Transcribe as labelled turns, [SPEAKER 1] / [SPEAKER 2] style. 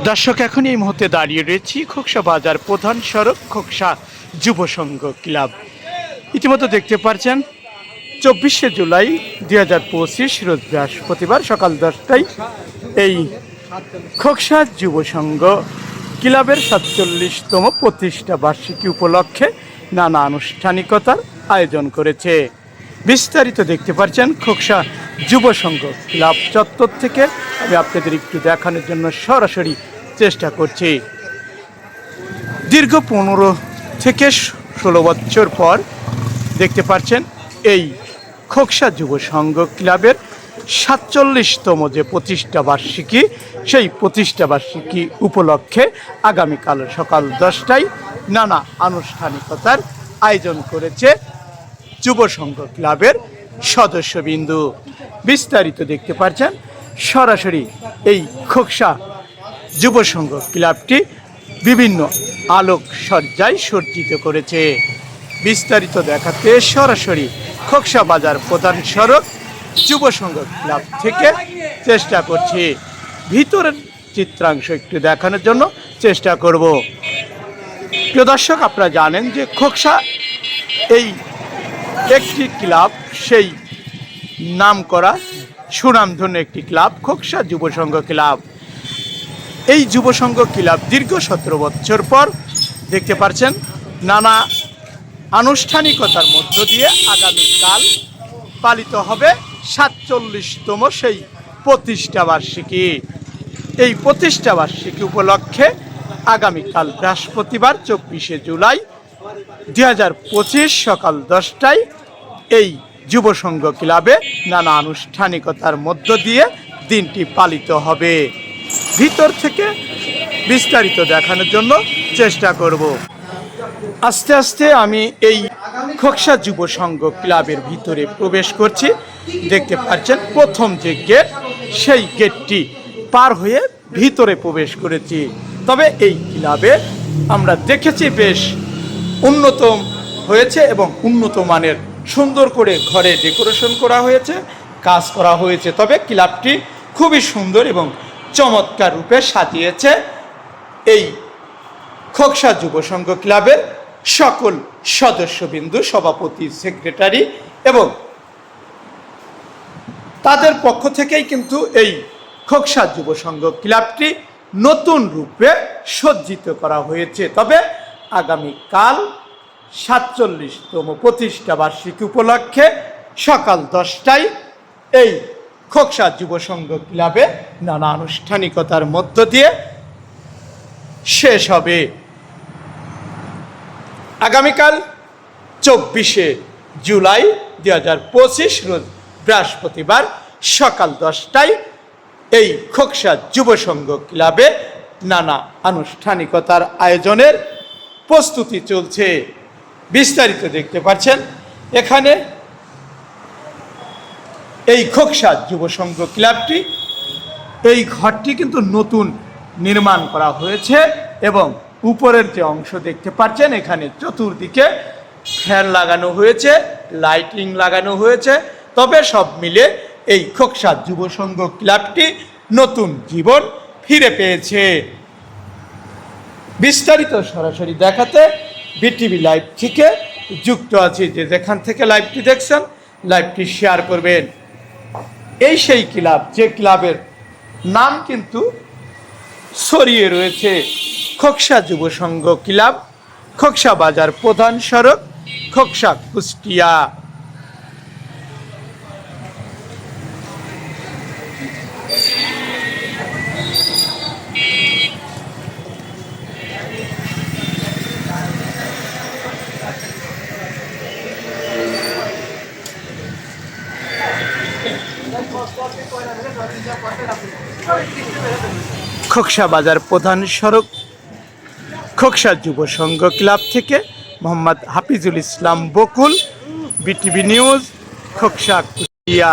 [SPEAKER 1] দর্শক, এখন এই মুহূর্তে দাঁড়িয়ে রয়েছি খোকসা বাজার প্রধান সড়ক, খোকসা যুব সংঘ ক্লাব। ইতিমধ্যে দেখতে পারছেন, চব্বিশে জুলাই দুই হাজার পঁচিশ রোজ বৃহস্পতিবার সকাল দশটায় এই খোকসা যুব সংঘ ক্লাবের সাতচল্লিশতম প্রতিষ্ঠা বার্ষিকী উপলক্ষে নানা আনুষ্ঠানিকতার আয়োজন করেছে। বিস্তারিত দেখতে পাচ্ছেন খোকসা যুব সংঘ ক্লাব চত্বর থেকে আমি আপনাদের একটু দেখানোর জন্য সরাসরি চেষ্টা করছি। দীর্ঘ পনেরো থেকে ষোলো বছর পর দেখতে পাচ্ছেন এই খোকসা যুব সংঘ ক্লাবের সাতচল্লিশতম যে প্রতিষ্ঠা বার্ষিকী, সেই প্রতিষ্ঠা বার্ষিকী উপলক্ষে আগামীকাল সকাল দশটায় নানা আনুষ্ঠানিকতার আয়োজন করেছে যুব সংঘ ক্লাবের সদস্যবিন্দু বিস্তারিত দেখতে পাচ্ছেন সরাসরি এই খোকসা যুব সংঘ ক্লাবটি বিভিন্ন আলোক সজ্জায় সজ্জিত করেছে। বিস্তারিত দেখাতে সরাসরি খোকসা বাজার প্রধান সড়ক যুব সংঘ ক্লাব থেকে চেষ্টা করছি। ভিতরের চিত্রাংশ একটু দেখানোর জন্য চেষ্টা করব। প্রিয় দর্শক, আপনারা জানেন যে খোকসা এই একটি ক্লাব, সেই নাম করা সুনামধন্য একটি ক্লাব, খোকসা যুবসংঘ ক্লাব। এই যুবসংঘ ক্লাব দীর্ঘ সতেরো বছর পর দেখতে পাচ্ছেন নানা আনুষ্ঠানিকতার মধ্য দিয়ে আগামীকাল পালিত হবে সাতচল্লিশতম সেই প্রতিষ্ঠা বার্ষিকী। এই প্রতিষ্ঠা বার্ষিকী উপলক্ষে আগামীকাল বৃহস্পতিবার, চব্বিশে জুলাই দুই হাজার পঁচিশ সকাল দশটায় এই যুব সংঘ ক্লাবে নানা আনুষ্ঠানিকতার মধ্য দিয়ে দিনটি পালিত হবে। ভিতর থেকে বিস্তারিত দেখানোর জন্য চেষ্টা করব। আস্তে আস্তে আমি এই খোকসা যুব সংঘ ক্লাবের ভিতরে প্রবেশ করছি। দেখতে পাচ্ছেন প্রথম যে গেট, সেই গেটটি পার হয়ে ভিতরে প্রবেশ করেছি। তবে এই ক্লাবে আমরা দেখেছি বেশ উন্নত হয়েছে এবং উন্নত মানের সুন্দর করে ঘরে ডেকোরেশন করা হয়েছে, কাজ করা হয়েছে। তবে ক্লাবটি খুবই সুন্দর এবং চমৎকার রূপে সাজিয়েছে এই খোকসা যুব সংঘ ক্লাবের সকল সদস্যবিন্দু, সভাপতি, সেক্রেটারি এবং তাদের পক্ষ থেকেই কিন্তু এই খোকসা যুব সংঘ ক্লাবটি নতুন রূপে সজ্জিত করা হয়েছে। তবে আগামীকাল সাতচল্লিশতম প্রতিষ্ঠা বার্ষিকী উপলক্ষে সকাল দশটায় এই খোকসা যুব সংঘ ক্লাবে নানা আনুষ্ঠানিকতার মধ্য দিয়ে শেষ হবে। আগামীকাল চব্বিশে জুলাই দু হাজার পঁচিশ রোজ বৃহস্পতিবার সকাল দশটায় এই খোকসা যুব সংঘ ক্লাবে নানা আনুষ্ঠানিকতার আয়োজনের প্রস্তুতি চলছে। বিস্তারিত দেখতে পাচ্ছেন। এখানে এই খোকসা যুব সংঘ ক্লাবটি, এই ঘরটি কিন্তু নতুন নির্মাণ করা হয়েছে এবং উপরের যে অংশ দেখতে পাচ্ছেন, এখানে চতুর্দিকে ফ্যান লাগানো হয়েছে, লাইটিং লাগানো হয়েছে। তবে সব মিলে এই খোকসা যুব সংঘ ক্লাবটি নতুন জীবন ফিরে পেয়েছে। বিস্তারিত সরাসরি দেখাতে বিটিভি লাইভ থেকে যুক্ত আছি যে যেখান থেকে লাইভটি দেখছেন, লাইভটি শেয়ার করবেন। এই সেই ক্লাব, যে ক্লাবের নাম কিন্তু ছড়িয়ে রয়েছে। খোকসা যুব সংঘ ক্লাব, খোকসা বাজার প্রধান সড়ক, খোকসা কুষ্টিয়া। খোকসা বাজার প্রধান সড়ক। খোকসা যুব সংঘ ক্লাব থেকে মোহাম্মদ হাফিজুল ইসলাম বকুল, বিটিভি নিউজ, খোকসা কুষ্টিয়া।